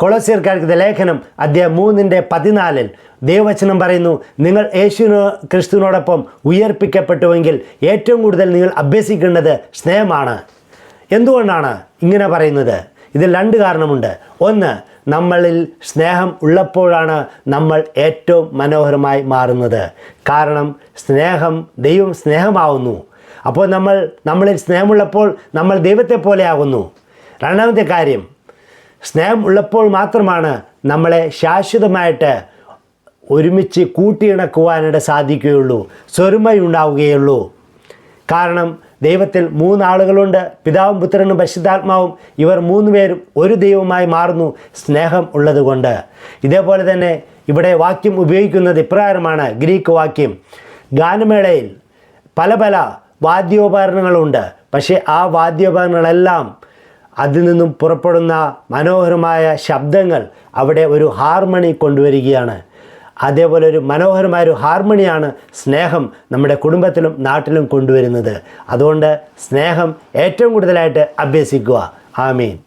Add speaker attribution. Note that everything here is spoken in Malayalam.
Speaker 1: കൊളസിയർക്കാർക്ക് ലേഖനം അധ്യായം മൂന്നിന്റെ പതിനാലിൽ ദൈവവചനം പറയുന്നു നിങ്ങൾ യേശുവിനോ ക്രിസ്തുവിനോടൊപ്പം ഉയർപ്പിക്കപ്പെട്ടുവെങ്കിൽ ഏറ്റവും കൂടുതൽ നിങ്ങൾ അഭ്യസിക്കേണ്ടത് സ്നേഹമാണ്. എന്തുകൊണ്ടാണ് ഇങ്ങനെ പറയുന്നത്? ഇതിൽ രണ്ട് കാരണമുണ്ട്. ഒന്ന് നമ്മളിൽ സ്നേഹം ഉള്ളപ്പോഴാണ് നമ്മൾ ഏറ്റവും മനോഹരമായി മാറുന്നത്. കാരണം സ്നേഹം ദൈവം സ്നേഹമാവുന്നു. അപ്പോൾ നമ്മൾ നമ്മളിൽ സ്നേഹമുള്ളപ്പോൾ നമ്മൾ ദൈവത്തെ പോലെ ആകുന്നു. രണ്ടാമത്തെ കാര്യം സ്നേഹം ഉള്ളപ്പോൾ മാത്രമാണ് നമ്മളെ ശാശ്വതമായിട്ട് ഒരുമിച്ച് കൂട്ടിയിണക്കുവാനായിട്ട് സാധിക്കുകയുള്ളൂ സ്വരുമയുണ്ടാവുകയുള്ളൂ. കാരണം ദൈവത്തിൽ മൂന്നാളുകളുണ്ട് പിതാവും പുത്രനും പരിശുദ്ധാത്മാവും. ഇവർ മൂന്ന് പേരും ഒരു ദൈവമായി മാറുന്നു സ്നേഹം ഉള്ളതുകൊണ്ട്. ഇതേപോലെ തന്നെ ഇവിടെ വാക്യം ഉപയോഗിക്കുന്നത് ഇപ്രകാരമാണ് ഗ്രീക്ക് വാക്യം. ഗാനമേളയിൽ പല പല വാദ്യോപകരണങ്ങളുണ്ട് പക്ഷേ ആ വാദ്യോപകരണങ്ങളെല്ലാം അതിൽ നിന്നും പുറപ്പെടുന്ന മനോഹരമായ ശബ്ദങ്ങൾ അവിടെ ഒരു ഹാർമണി കൊണ്ടുവരികയാണ്. അതേപോലെ ഒരു മനോഹരമായ ഒരു ഹാർമണിയാണ് സ്നേഹം നമ്മുടെ കുടുംബത്തിലും നാട്ടിലും കൊണ്ടുവരുന്നത്. അതുകൊണ്ട് സ്നേഹം ഏറ്റവും കൂടുതലായിട്ട് അഭ്യസിക്കുക. ആമീൻ.